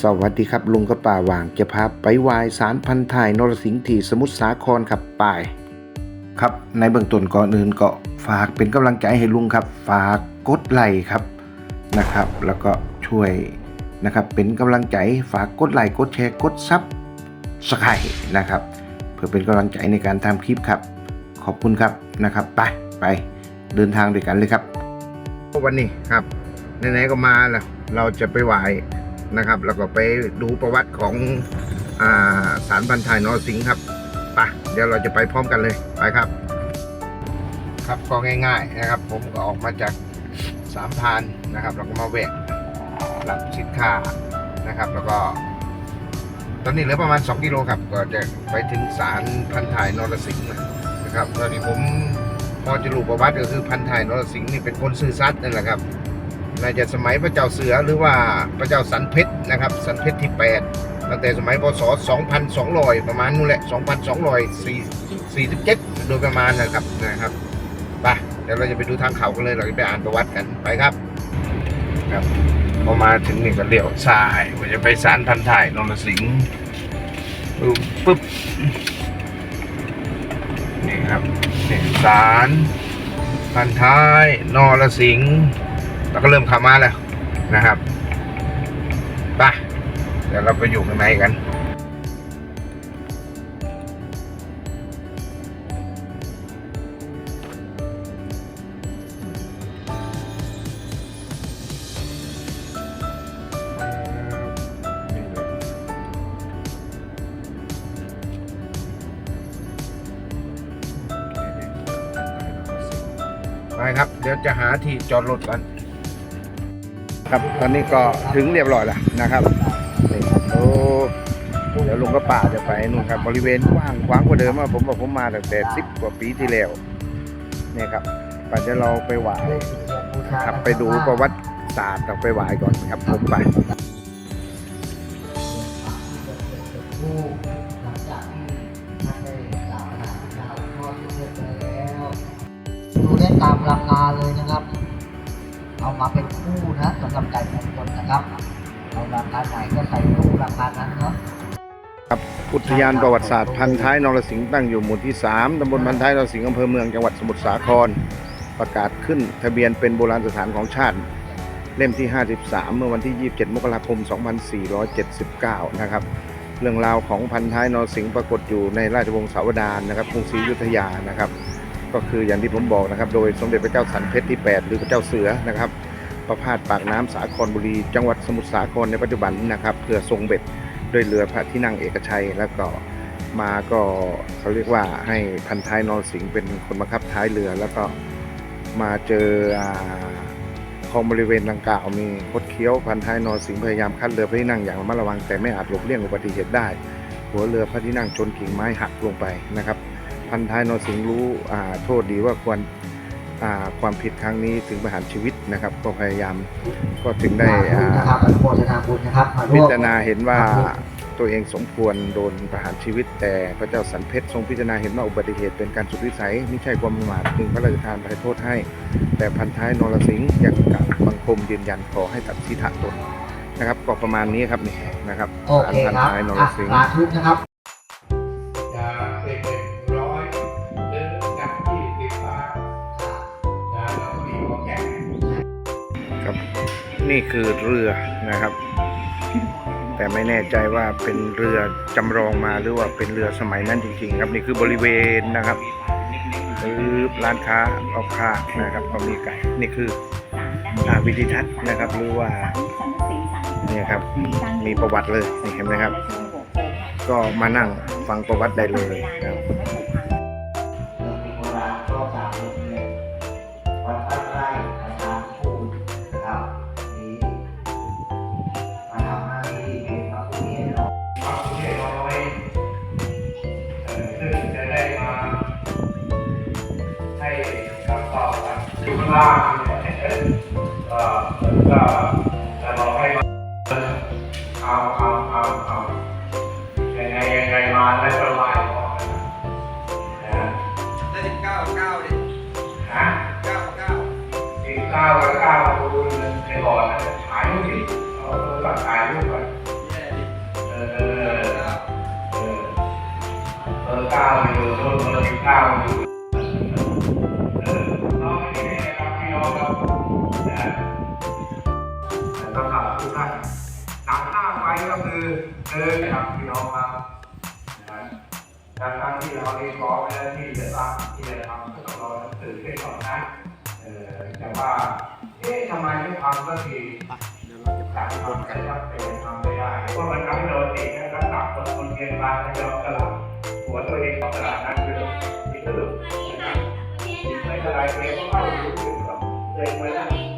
สวัสดีครับ ลุงกระป่าหว่างจะพาไปวายสารพันธุ์ไทยนรสิงห์ที่สมุทรสาครครับไปครับ ในเบื้องต้นก่อนอื่นก็ฝากเป็นกำลังใจให้ลุงครับ ฝากกดไลค์ครับนะครับ แล้วก็ช่วยนะครับ เป็นกำลังใจฝากกดไลค์กดแชร์กดซับสไครนะครับ เพื่อเป็นกำลังใจในการทำคลิปครับ ขอบคุณครับนะครับ ไปไปเดินทางด้วยกันเลยครับวันนี้ครับไหนๆก็มาแล้วเราจะไปไหว นะครับ แล้วก็ไปดูประวัติของอ่าสารพันธุ์ไทยนรสิงห์ครับไปเดี๋ยวเราจะไปพร้อมกันเลยไปครับ ครับก็ง่าย ๆนะครับ ผมก็ออกมาจากสามพรานนะครับแล้วก็มาแวะรับสินค้านะครับ แล้วก็ ตอนนี้เหลือประมาณ 2 กิโลครับ ก็จะไปถึงสารพันธุ์ไทยนรสิงห์นะครับตอนนี้ผมพอจะรู้ประวัติก็คือพันธุ์ไทยนรสิงห์นี่เป็นคนซื่อสัตย์นั่นแหละครับ น่าจะสมัยพระเจ้าเสือหรือว่าพระเจ้าสันเพชรนะครับ สันเพชรที่ 8 ตั้งแต่สมัยพศ 2,200 ประมาณนู้นแหละ 2,247 โดยประมาณนะครับนะครับไปเดี๋ยวเราจะไปดูทางเขากันเลยเราจะไปอ่านประวัติกันไปครับครับพอมาถึงนี่ก็เลี้ยวซ้ายว่าจะไปสารพันธุ์ไทยนรสิงห์ปึ๊บปึ๊บนี่ครับนี่สารพันธุ์ไทยนรสิงห์ เราก็เริ่มขามาแล้วนะครับไปเดี๋ยวเราไปอยู่ข้างในกันไปครับ เดี๋ยวจะหาที่จอดรถกัน ครับตอนนี้ก็ถึงเรียบร้อยแล้วนะครับนี่โอ้เดี๋ยวลงก็ป่าจะไปนู่นครับบริเวณกว้างกว้างกว่าเดิมอะผมบอกผมมาตั้งแต่สิบกว่าปีที่แล้วเนี่ยครับป่าจะเราไปไหวครับไปดูประวัติศาสตร์เราไปไหวก่อนครับผมไปดูได้ตามราคาเลยนะครับ เอามาเป็นคู่นะสำหรับไก่มงคลนะครับเอาราคาไหนก็ใส่คู่ราคานั้นเนาะครับอุทยานประวัติศาสตร์พันท้ายนรสิงห์ตั้งอยู่หมู่ที่ 3ตำบลพันท้ายนรสิงห์อำเภอเมืองจังหวัดสมุทรสาคร ประกาศขึ้นทะเบียนเป็นโบราณสถานของชาติ เล่มที่ 53 เมื่อวันที่ 27 มกราคม 2479 นะครับ เรื่องราวของพันท้ายนรสิงห์ปรากฏอยู่ในราชวงศ์สาวดารนะครับกรุงศรีอยุธยานะครับ ก็คืออย่างที่ผมบอกนะครับ โดยสมเด็จพระเจ้าสันเพชรที่ 8 หรือพระเจ้าเสือนะครับ ประพาสปากน้ำสาครบุรี จังหวัดสมุทรสาครในปัจจุบันนะครับเพื่อทรงเบ็ดด้วยเรือพระที่นั่งเอกชัย แล้วก็มาก็เขาเรียกว่าให้พันท้ายนรสิงห์เป็นคนบังคับท้ายเรือ แล้วก็มาเจอคลองบริเวณดังกล่าวมีคดเคี้ยวพันท้ายนรสิงห์พยายามคัดเรือพระที่นั่งอย่างระมัดระวังแต่ไม่อาจหลบเลี่ยงอุบัติเหตุได้ หัวเรือพระที่นั่งชนกิ่งไม้หักลงไปนะครับ พันท้ายนรสิงห์รู้อ่าโทษดีว่าควรอ่าความผิดครั้งนี้ถึงประหารชีวิตนะครับ ก็พยายามก็ถึงได้อ่านะครับอนุโมทนาบุญนะครับมาร่พิวมจารณาเห็นว่าตัวเองสมควรโดนประหารชีวิต แต่พระเจ้าสันเพชรทรงพิจารณาเห็นว่าอุบัติเหตุเป็นการสุดวิสัยไม่ใช่ความประมาทจึงพระราชทานอภัยโทษให้ แต่พันท้ายนรสิงห์ยังกล่าวบังคมยืนยันขอให้ตัดสิทธะตนนะครับก็ประมาณนี้ครับนี่นะครับโอเคพันครับท้ายนรอะสิงห์สาธุนะครับ นี่คือเรือนะครับ แต่ไม่แน่ใจว่าเป็นเรือจำลองมาหรือว่าเป็นเรือสมัยนั้นจริงๆ ครับนี่คือบริเวณนะครับคือร้านค้าเอาค้านะครับก็มีไก่นี่คือวิธีทัศน์นะครับหรือว่าเนี่ยครับมีประวัติเลยเห็นไหมครับ ก็มานั่งฟังประวัติได้เลยครับ ทุกล่างเนี่ยก็ก็จะบอกให้มาเอาเอาเอาเอายังไงยังไงมาแล้วก็ไล่ออกนะได้สิบเก้าเก้าดิฮะเก้าเก้าอีกเก้ากับเก้าดูในบอร์ดนะหายไปที่เออก่อนถ่ายรูปก่อนเออเออเออเบอเก้าอยู่รุ่นเบอร์สิบเก้าอยู่ คือเดินครับพี่น้องครับนะดังนั้นที่เราเรียนร้องและที่จะสร้างที่จะทำก็ต้องรอหนังสือให้ก่อนนะเออแต่ว่าเอ๊ะทำไมไม่ทำสักทีต่างคนกันรับเป็นทำไม่ได้เพราะมันทำให้เราติดนะครับต่างคนคนเรียนมาแล้วเราตลาดหัวตัวเองของตลาดนั่นคือที่สรุปนะครับไม่เป็นไรเองก็เข้าเรู้สึกกับเองไม่ได้น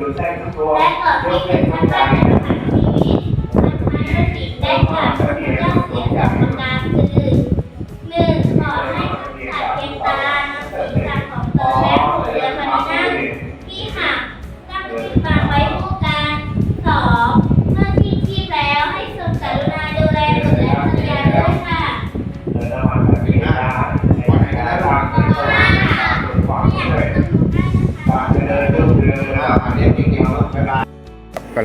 ต้องอยู่ใต้ตัวและก่อนที่จะทำการแข่งขันชีวิตพันท้ายนั้นติดได้กล่าวพระเจ้าเสียสองประกาน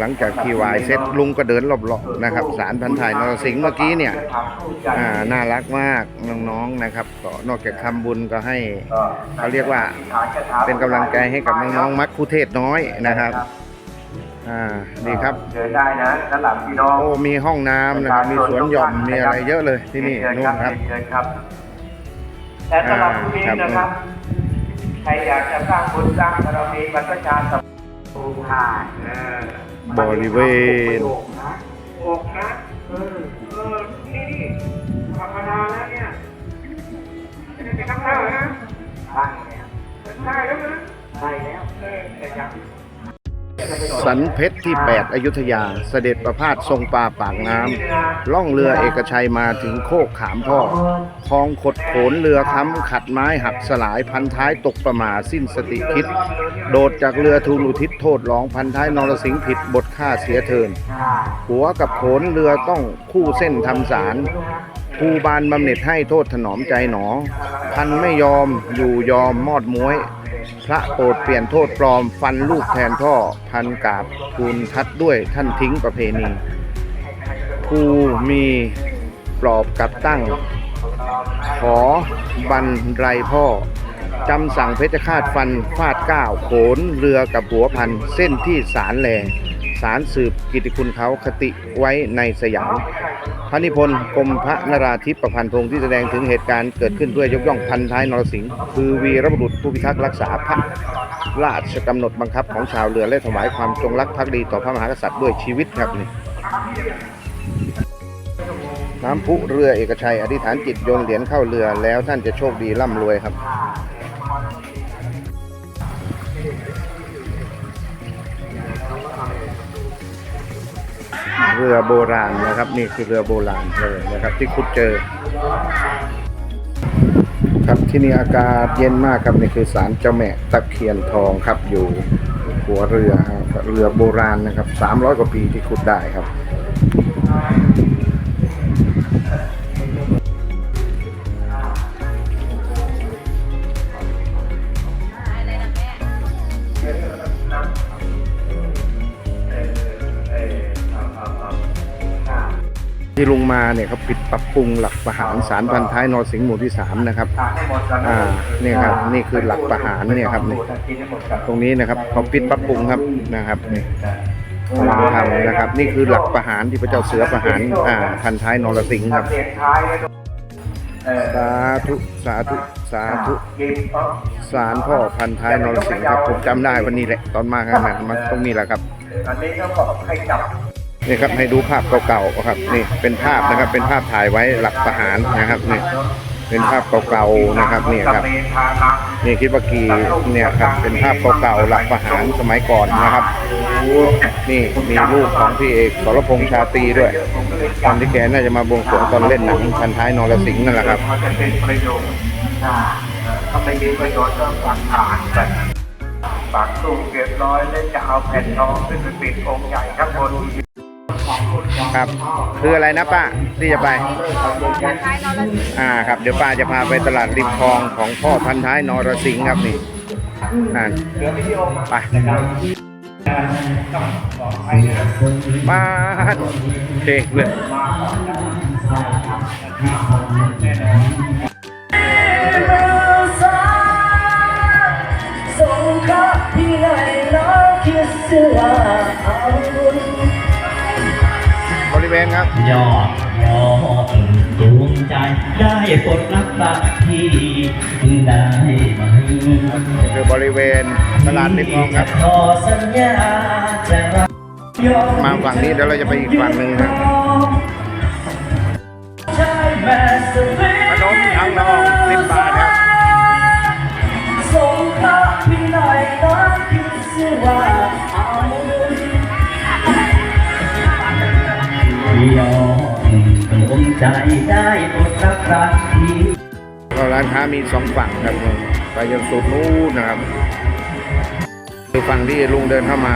หลังจากที่วายเสร็จลุงก็เดินรอบๆนะครับสารพันถ่ายนรสิงห์เมื่อกี้เนี่ยอ่าน่ารักมากน้องๆนะครับก็นอกจากทำบุญก็ให้เขาเรียกว่าเป็นกำลังใจให้กับน้องๆมักคุเทศน้อยนะครับอ่านี่ครับเดินได้นะสำหรับพี่น้องโอ้มีห้องน้ำนะครับมีสวนหย่อมมีอะไรเยอะเลยที่นี่นู่นครับเชิญครับแต่สำหรับพรุ่งนี้นะครับใครอยากจะสร้างบุญสร้างบารมีบรรพชาสัมภูมิหายเออ บริเวณ สันเพชรที่ 8 อยุธยา เสด็จประพาสทรงปลาปากน้ำล่องเรือเอกชัยมาถึงโคกขามพ่อคลองขดโขนเรือค้ำขัดไม้หักสลายพันท้ายตกประมาสิ้นสติคิด โดดจากเรือทูลุทิศโทษร้องพันท้ายนรสิงห์ผิดบทฆ่าเสียเทิน หัวกับโขนเรือต้องคู่เส้นทำสารภูบานบำเหน็จให้โทษถนอมใจหนอ พันไม่ยอมอยู่ยอมมอดม้วย พระโปรดเปลี่ยนโทษปลอมฟันลูกแทนพ่อพันกาบทูลทัดด้วยท่านทิ้งประเพณีภูมีปลอบกับตั้ง ขอบรรไรพ่อจำสั่งเพชรฆาตฟันฟาดก้าวโขนเรือกับหัวพันเส้นที่สารแล สารสืบกิติคุณเขาคติไว้ในสยาม พระนิพนธ์กรมพระนราธิปประพันธ์พงศ์ที่แสดงถึงเหตุการณ์เกิดขึ้นเพื่อยกย่องพันท้ายนรสิงห์คือวีรบุรุษผู้พิทักษ์รักษาพระราชกำหนดบังคับของชาวเรือและถวายความจงรักภักดีต่อพระมหากษัตริย์ด้วยชีวิตครับนี่น้ำพุเรือเอกชัย อธิษฐานจิตโยนเหรียญเข้าเรือแล้วท่านจะโชคดีร่ำรวยครับ เรือโบราณนะครับ นี่คือเรือโบราณเลยนะครับ ที่ขุดเจอ ครับที่นี่อากาศเย็นมากครับนี่คือศาลเจ้าแม่ตะเคียนทองครับอยู่หัวเรือเรือโบราณนะครับ300กว่าปีที่ขุดได้ครับ ที่ลุงมาเนี่ยเขาปิดปรับปรุงหลักประหารสารพันท้ายนรสิงห์หมู่ที่สามนะครับทานให้หมดก่อนอ่าเนี่ยครับนี่คือหลักประหารเนี่ยครับนี่กินให้หมดก่อนตรงนี้นะครับเขาปิดปรับปรุงครับนะครับนี่ทำนะครับ นี่คือหลักประหารที่พระเจ้าเสือประหารอ่าพันท้ายนรสิงห์ครับเสียงท้ายแล้วเออสาธุสาธุสาธุกินปั๊บสารพ่อพันท้ายนรสิงห์ครับผมจำได้วันนี้แหละตอนมากันนะมันตรงนี้แหละครับอันนี้เขาบอกให้จับ นี่ครับให้ดูภาพเก่าๆครับนี่เป็นภาพนะครับเป็นภาพถ่ายไว้หลักประหารนะครับนี่เป็นภาพเก่าๆนะครับนี่ครับนี่คิดว่ากี่เนี่ยครับเป็นภาพเก่าๆหลักประหารสมัยก่อนนะครับนี่มีรูปของพี่เอกสรพงษ์ชาตรีด้วยตอนที่แกน่าจะมาบวงสรวงตอนเล่นหนังพันท้ายนรสิงห์นั่นแหละครับมันจะเป็นประโยชน์อ่าเออถ้าไม่มีประโยชน์ก็ฝังฐานกันฝังตู้เก็บร้อยแล้วจะเอาแผ่นทองขึ้นไปปิดองค์ใหญ่ข้างบน ครับ คืออะไรนะป้าที่จะไปอ่าครับเดี๋ยวป้าจะพาไปตลาดริมคลองของพ่อพันท้ายนรสิงห์ครับนี่เดีโอมาไปนะครับต้องบอกให้นะป้าเด็กเลยมาก่อนนะแน่อนส่งข้าที่ไหนน้องคิดเสื้อ เอาบริเวณครับ ยอดยอดดวงใจได้ปลดรักบักที่ได้ไหมนี่คือบริเวณตลาดริมคลองครับ ขอสัญญาจะรักยอมาฝั่งนี้เดี๋ยวเราจะไปอีกฝั่งหนึ่งครับใช่แม่สเปขนมทางนอง ใจได้ปลดรักรักที่ก็ร้านค้ามีสองฝั่งครับไปจนสุดนู้นนะครับคือฝั่งที่ลุงเดินเข้ามา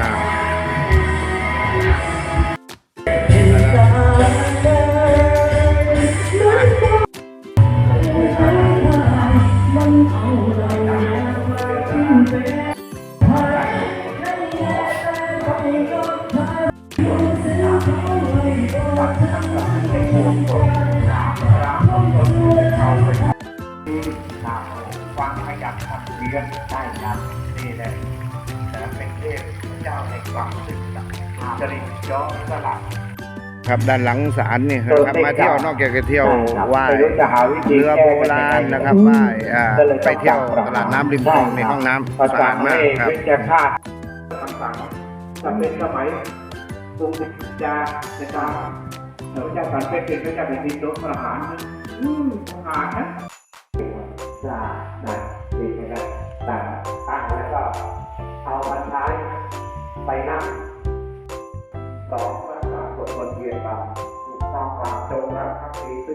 ครับด้านหลังศาลเนี่ยนะครับมาเที่ยวนอกจากจะเที่ยวไหว้ไม่รู้จะหาวิธีเรือโบราณนะครับไหว้อ่าก็ลไปเที่ยวต้องตลาดน้ำริมคลองในห้องน้ำภาสะษาอาดมากไม่ครับวิจารณ์คำสั่งจะเป็นสมัยกรุงศรีจาในการเดี๋ยวจะสันเป็นเป็นพระเจ้าแผ่นดินโดนประหารอืมประหารนะจ้าได้ดีนะครับตั้งตั้งแล้วก็เอาบรรท้ายไปนั่ง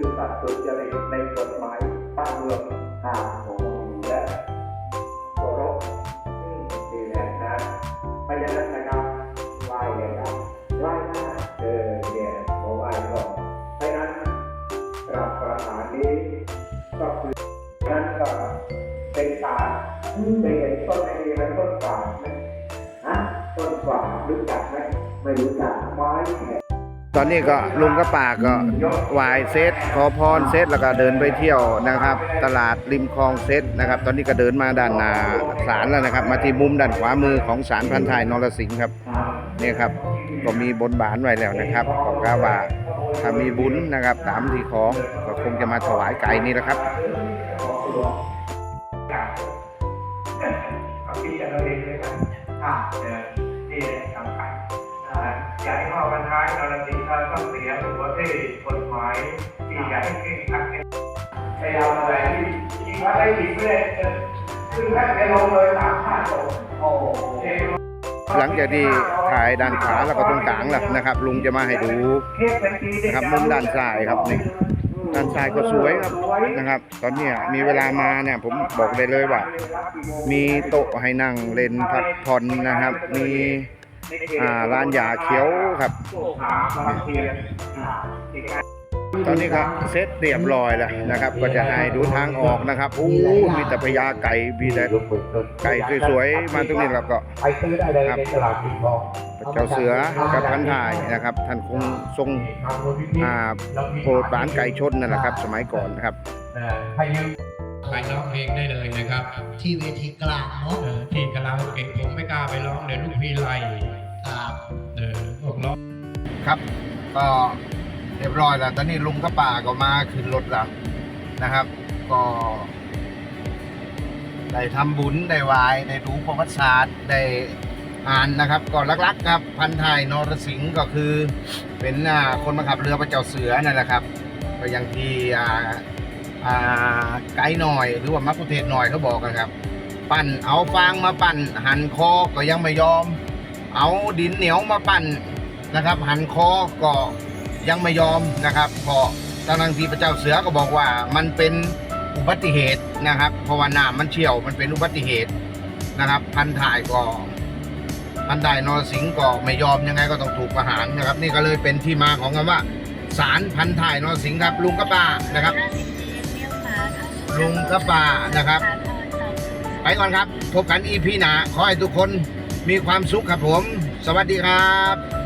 คือสัตว์สุจริตในกฎหมายบ้านเมืองตาม อนนี้ก็ลุงกับป่าก็ไหวายเซตขอพรเซตแล้วก็เดินไปเที่ยวนะครับ ตลาดริมคลองเซตนะครับ ตอนนี้ก็เดินมาด้านหน้าศาลแล้วนะครับ มาที่มุมด้านขวามือของศาลพันทายนรสิงห์ครับเนี่ยครับก็มีบนบานไว้แล้วนะครับบอกกาวว่าถ้ามีบุญนะครับ ตามที่ขอก็คงจะมาถวายไก่นี่แหละครับ นรสิงห์เราต้องเสียหัวเท่กฎหมายที่อยากให้เก่งขัดไปเอาอะไรที่จริงว่าได้ผิดเพื่อคือถ้าจะลงเลยสามชาติจบโอ้หเองหลังจากที่ถ่ายด้านขวาแล้วก็ตรงกลางล้วนะครับ ลุงจะมาให้ดูนะครับมุมด้านซ้ายครับนี่ด้านซ้ายก็สวยครับนะครับ ตอนนี้มีเวลามาเนี่ยผมบอกได้เลยว่า มีโต๊ะให้นั่งเล่นพักผ่อนนะครับ มี อ่าร้านยาเขียวครับตอนนี้ก็เซตเรียบร้อยแล้วนะครับ ก็จะให้ดูทางออกนะครับโอ้มีแต่พญาไก่มีแต่ไก่สวยๆมาตรงนี้แล้วก็ไปซื้อได้เลยในตลาดปิงทองเจ้าเสือกับพันถ่ายนะครับ ท่านคงทรงอ่าโปรดบ้านไก่ชนนั่นแหละครับ สมัยก่อนนะครับให้ยืม ไปร้องเพลงได้เลยนะครับที่เวทีกลางเนาะเออที่คาราโอเกะผมไม่กล้าไปร้องเดี๋ยวลูกพี่ไล่ครับเออพวกร้องครับ ก็เรียบร้อยแล้ว ตอนนี้ลุงกับป่าก็มาขึ้นรถแล้วนะครับ ก็ ได้ทำบุญได้ไหวายได้รู้ประวัติศาสตร์ได้อ่านนะครับ ก็ลักๆครับ พันทายนรสิงห์ก็คือ เป็นอ่าคนมาขับเรือพระเจ้าเสือนั่นแหละครับ ก็อย่างที่อ่าอ่า ไกด์หน่อยหรือว่ามักคุเทศหน่อยเขาบอกกันครับ ปั่นเอาฟางมาปั่น หันคอก็ยังไม่ยอม เอาดินเหนียวมาปั่นนะครับ หันคอก็ยังไม่ยอมนะครับเพราะทางทางที่พระเจ้าเสือก็บอกว่ามันเป็นอุบัติเหตุนะครับเพราะว่าน้ำมันเชี่ยวมันเป็นอุบัติเหตุนะครับ พันถ่ายก็พันถ่ายนรสิงห์ก็ไม่ยอมยังไงก็ต้องถูกประหารนะครับ นี่ก็เลยเป็นที่มาของคำว่าสารพันถ่ายนรสิงห์ครับลุงกระป้านะครับ ลุงกระป้านะครับ ไปก่อนครับ พบกันอีพีหนาขอให้ทุกคนมีความสุขครับผม สวัสดีครับ